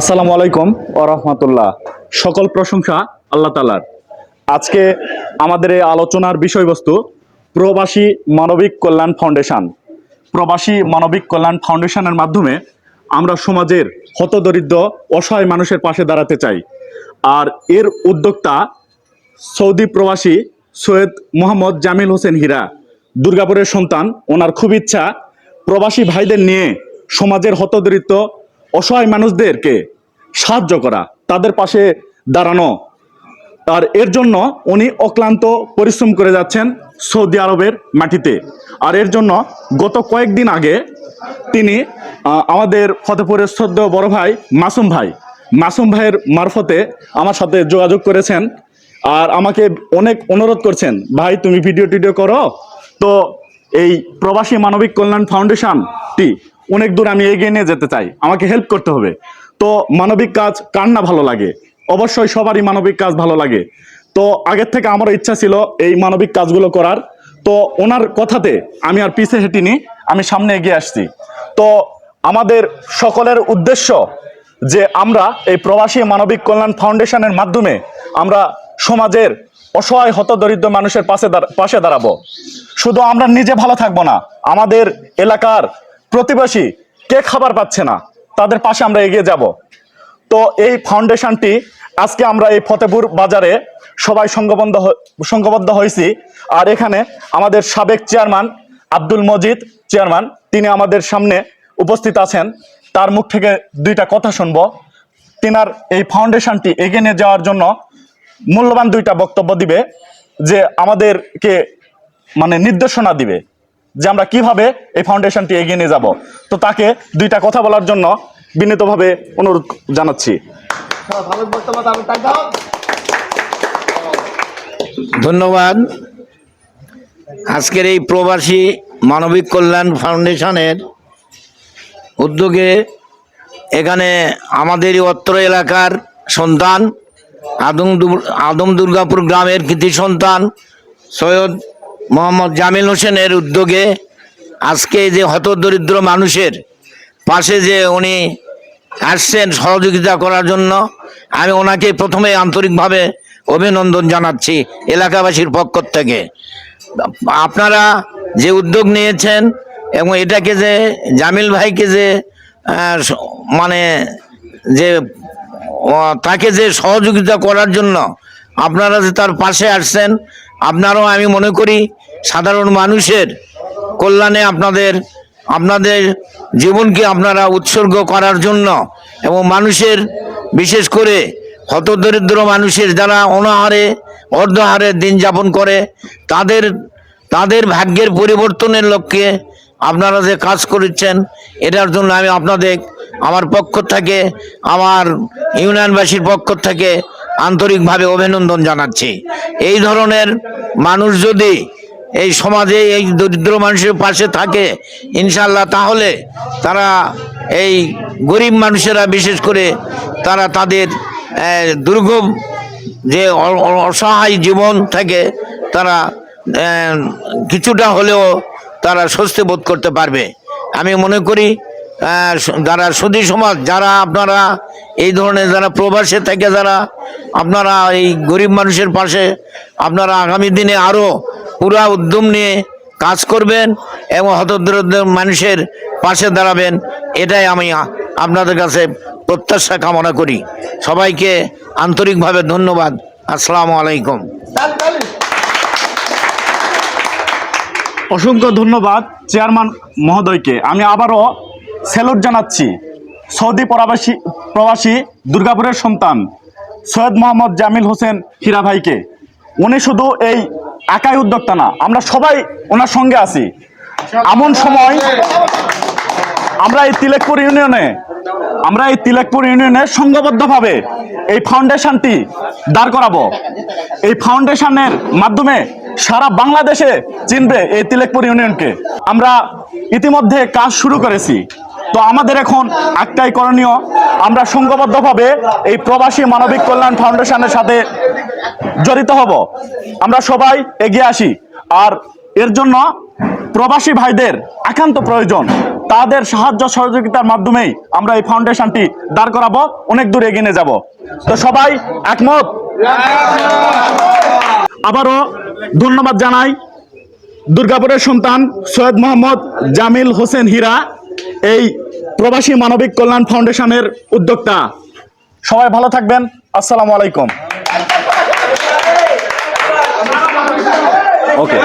আসসালামু আলাইকুম রহমতুল্লাহ। সকল প্রশংসা আল্লাহ তালার আজকে আমাদের এই আলোচনার বিষয়বস্তু প্রবাসী মানবিক কল্যাণ ফাউন্ডেশন। প্রবাসী মানবিক কল্যাণ ফাউন্ডেশনের মাধ্যমে আমরা সমাজের হতদরিদ্র, অসহায় মানুষের পাশে দাঁড়াতে চাই। আর এর উদ্যোক্তা সৌদি প্রবাসী সৈয়দ মোহাম্মদ জামিল হোসেন হীরা। দুর্গাপুরের সন্তান, ওনার খুব ইচ্ছা প্রবাসী ভাইদের নিয়ে সমাজের হতদরিদ্র অসহায় মানুষদেরকে সাহায্য করা, তাদের পাশে দাঁড়ানো। আর এর জন্য উনি অক্লান্ত পরিশ্রম করে যাচ্ছেন সৌদি আরবের মাটিতে। আর এর জন্য গত কয়েকদিন আগে তিনি আমাদের ফতেপুরের শ্রদ্ধ বড় ভাই মাসুম ভাই, মাসুম ভাইয়ের মারফতে আমার সাথে যোগাযোগ করেছেন আর আমাকে অনেক অনুরোধ করছেন, ভাই, তুমি ভিডিও টিডিও করো? তো এই প্রবাসী মানবিক কল্যাণ ফাউন্ডেশনটি অনেক দূর আমি এগিয়ে নিয়ে যেতে চাই। আমাকে হেল্প করতে হবে। তো মানবিক কাজ কার না ভালো লাগে? অবশ্যই সবারই মানবিক কাজ ভালো লাগে। তো আগের থেকে আমারও ইচ্ছা ছিল এই মানবিক কাজগুলো করার। তো ওনার কথাতে আমি আর পিছে হেঁটিনি, আমি সামনে এগিয়ে আসছি। তো আমাদের সকলের উদ্দেশ্য যে আমরা এই প্রবাসী মানবিক কল্যাণ ফাউন্ডেশনের মাধ্যমে আমরা সমাজের অসহায় হতদরিদ্র মানুষের পাশে পাশে দাঁড়াবো। শুধু আমরা নিজে ভালো থাকব না, আমাদের এলাকার প্রতিবেশী কে খাবার পাচ্ছে না, তাদের পাশে আমরা এগিয়ে যাব। তো এই ফাউন্ডেশনটি আজকে আমরা এই ফতেপুর বাজারে সবাই সংঘবদ্ধ সংঘবদ্ধ হয়েছি। আর এখানে আমাদের সাবেক চেয়ারম্যান আব্দুল মজিদ চেয়ারম্যান, তিনি আমাদের সামনে উপস্থিত আছেন। তার মুখ থেকে দুইটা কথা শুনব। তিনার এই ফাউন্ডেশনটি এগিয়ে নিয়ে যাওয়ার জন্য মূল্যবান দুইটা বক্তব্য দিবে, যে আমাদেরকে মানে নির্দেশনা দিবে। যে আমরা কীভাবে এই ফাউন্ডেশনটি এগিয়ে নিয়ে যাব। তো তাকে দুইটা কথা বলার জন্য বিনীতভাবে অনুরোধ জানাচ্ছি। ধন্যবাদ। আজকের এই প্রবাসী মানবিক কল্যাণ ফাউন্ডেশনের উদ্যোগে এখানে আমাদের অত্র এলাকার সন্তান, আদম আদম দুর্গাপুর গ্রামের কৃতি সন্তান, সৈয়দ মোহাম্মদ জামিল হোসেনের উদ্যোগে আজকে যে হতদরিদ্র মানুষের পাশে যে উনি আসছেন সহযোগিতা করার জন্য, আমি ওনাকে প্রথমে আন্তরিকভাবে অভিনন্দন জানাচ্ছি এলাকাবাসীর পক্ষ থেকে। আপনারা যে উদ্যোগ নিয়েছেন এবং এটাকে যে জামিল ভাইকে যে মানে যে তাকে যে সহযোগিতা করার জন্য আপনারা যে তার পাশে আসছেন আপনারাও আমি মনে করি সাধারণ মানুষের কল্যাণে আপনাদের আপনাদের জীবনকে আপনারা উৎসর্গ করার জন্য এবং মানুষের, বিশেষ করে হতদরিদ্র মানুষের যারা অনাহারে, অর্ধহারে দিন যাপন করে, তাদের তাদের ভাগ্যের পরিবর্তনের লক্ষ্যে আপনারা যে কাজ করেছেন, এটার জন্য আমি আপনাদের, আমার পক্ষ থেকে, আমার ইউনিয়নবাসীর পক্ষ থেকে আন্তরিকভাবে অভিনন্দন জানাচ্ছি। এই ধরনের মানুষ যদি এই সমাজে এই দরিদ্র মানুষের পাশে থাকে ইনশাল্লাহ তাহলে তারা এই গরিব মানুষেরা, বিশেষ করে তারা তাদের দুর্গম যে অসহায় জীবন থেকে তারা কিছুটা হলেও তারা স্বস্তি বোধ করতে পারবে। আমি মনে করি যারা সুদী সমাজ, যারা আপনারা এই ধরনের যারা প্রবাসে থেকে, যারা আপনারা এই গরিব মানুষের পাশে আপনারা আগামী দিনে আরও পুরা উদ্যম নিয়ে কাজ করবেন এবং হতদরিদ্র মানুষের পাশে দাঁড়াবেন, এটাই আমি আপনাদের কাছে প্রত্যাশা কামনা করি। সবাইকে আন্তরিকভাবে ধন্যবাদ। আসসালামু আলাইকুম। অসংখ্য ধন্যবাদ চেয়ারম্যান মহোদয়কে। আমি আবারও স্যালুট জানাচ্ছি। সৌদি প্রবাসী প্রবাসী দুর্গাপুরের সন্তান, সৈয়দ মোহাম্মদ জামিল হোসেন হীরা ভাইকে। উনি শুধু এই একাই উদ্যোক্তা না, আমরা সবাই ওনার সঙ্গে আছি। এমন সময় আমরা এই তিলেকপুর ইউনিয়নে আমরা এই তিলেকপুর ইউনিয়নে সংঘবদ্ধভাবে এই ফাউন্ডেশনটি দাঁড় করাবো। এই ফাউন্ডেশনের মাধ্যমে সারা বাংলাদেশে চিনবে এই তিলেকপুর ইউনিয়নকে। আমরা ইতিমধ্যে কাজ শুরু করেছি। তো আমাদের এখন একটাই করণীয়, আমরা সংঘবদ্ধভাবে এই প্রবাসী মানবিক কল্যাণ ফাউন্ডেশনের সাথে জড়িত হব। আমরা সবাই এগিয়ে আসি। আর এর জন্য প্রবাসী ভাইদের একান্ত প্রয়োজন। তাদের সাহায্য সহযোগিতার মাধ্যমেই আমরা এই ফাউন্ডেশনটি দাঁড় করাবো, অনেক দূর এগিয়ে নিয়ে যাব। তো সবাই একমত? আবারও ধন্যবাদ জানাই দুর্গাপুরের সন্তান সৈয়দ মোহাম্মদ জামিল হোসেন হীরা। এই প্রবাসী মানবিক কল্যাণ ফাউন্ডেশনের উদ্যোক্তা। সবাই ভালো থাকবেন। আসসালামু আলাইকুম। ওকে